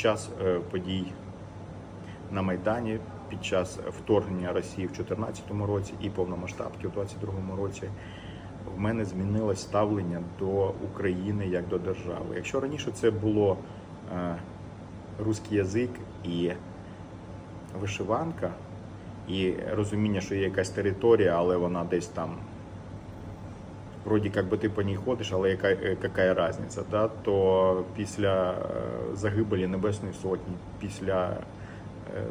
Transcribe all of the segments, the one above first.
час е, подій на Майдані, під час вторгнення Росії в 2014 році і повномасштабки в 2022 році, в мене змінилось ставлення до України як до держави. Якщо раніше це було е, русський язик і вишиванка, і розуміння, що є якась територія, але вона десь там вроді як би ти по ній ходиш, але яка, е, яка різниця, да? то після е, загибелі Небесної Сотні, після е,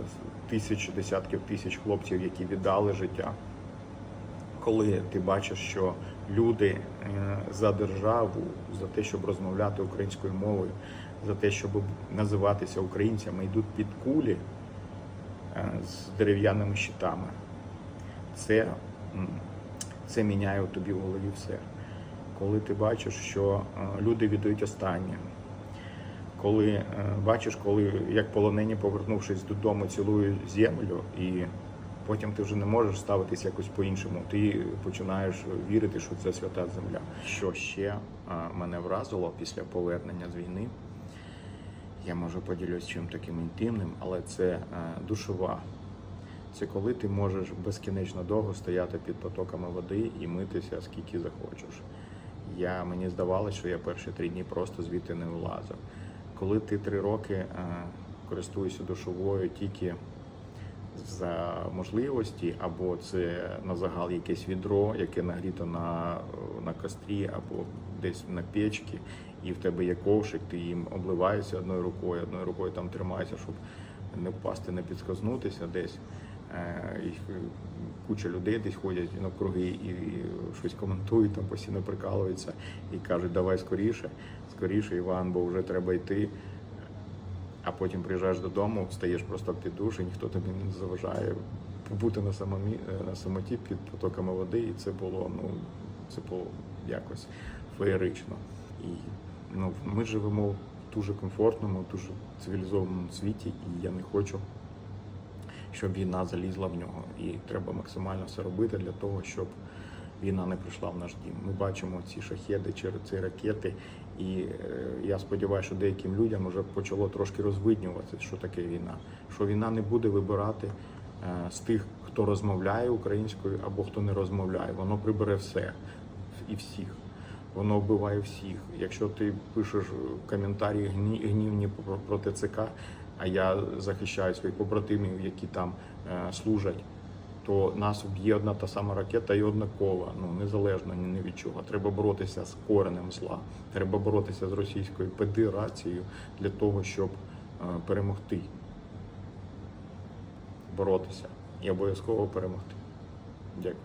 тисяч, десятків тисяч хлопців, які віддали життя, коли ти бачиш, що люди е, за державу, за те, щоб розмовляти українською мовою, за те, щоб називатися українцями, йдуть під кулі е, з дерев'яними щитами, це, це міняє у тобі в голові все. Коли ти бачиш, що е, люди віддають останнє, коли е, бачиш, коли як полонені, повернувшись додому, цілують землю, і потім ти вже не можеш ставитись якось по-іншому. Ти починаєш вірити, що це свята земля. Що ще е, мене вразило після повернення з війни? Я може поділюсь чим таким інтимним, але це душова. Це коли ти можеш безкінечно довго стояти під потоками води і митися скільки захочеш. Я, мені здавалося, що я перші три дні просто звідти не вилазив. Коли ти три роки е, користуєшся душовою тільки за можливості, або це на загал якесь відро, яке нагріто на, на кострі, або десь на печці, і в тебе є ковшик, ти їм обливаєшся одною рукою, одною рукою там тримаєшся, щоб не впасти, не підскознутися десь. Е, І куча людей десь ходять навкруги і щось коментують, там постійно прикалуються і кажуть, давай скоріше, скоріше, Іван, бо вже треба йти. А потім приїжджаєш додому, стаєш просто під душ, і ніхто тобі не заважає побути на самомі, на самоті під потоками води, і це було ну це було якось феєрично. І ну ми живемо дуже комфортному, дуже цивілізованому світі, і я не хочу, щоб війна залізла в нього. І треба максимально все робити для того, щоб війна не прийшла в наш дім. Ми бачимо ці шахеди через ці ракети, і е, я сподіваюся, що деяким людям вже почало трошки розвиднюватися, що таке війна. Що війна не буде вибирати е, з тих, хто розмовляє українською або хто не розмовляє. Воно прибере все і всіх. Воно вбиває всіх. Якщо ти пишеш коментарі гні- гнівні про, про ТЦК, а я захищаю своїх побратимів, які там е, служать, то нас вб'є одна та сама ракета і однакова, ну незалежно ні від чого. Треба боротися з коренем зла. Треба боротися з Російською Федерацією для того, щоб е, перемогти. Боротися і обов'язково перемогти. Дякую.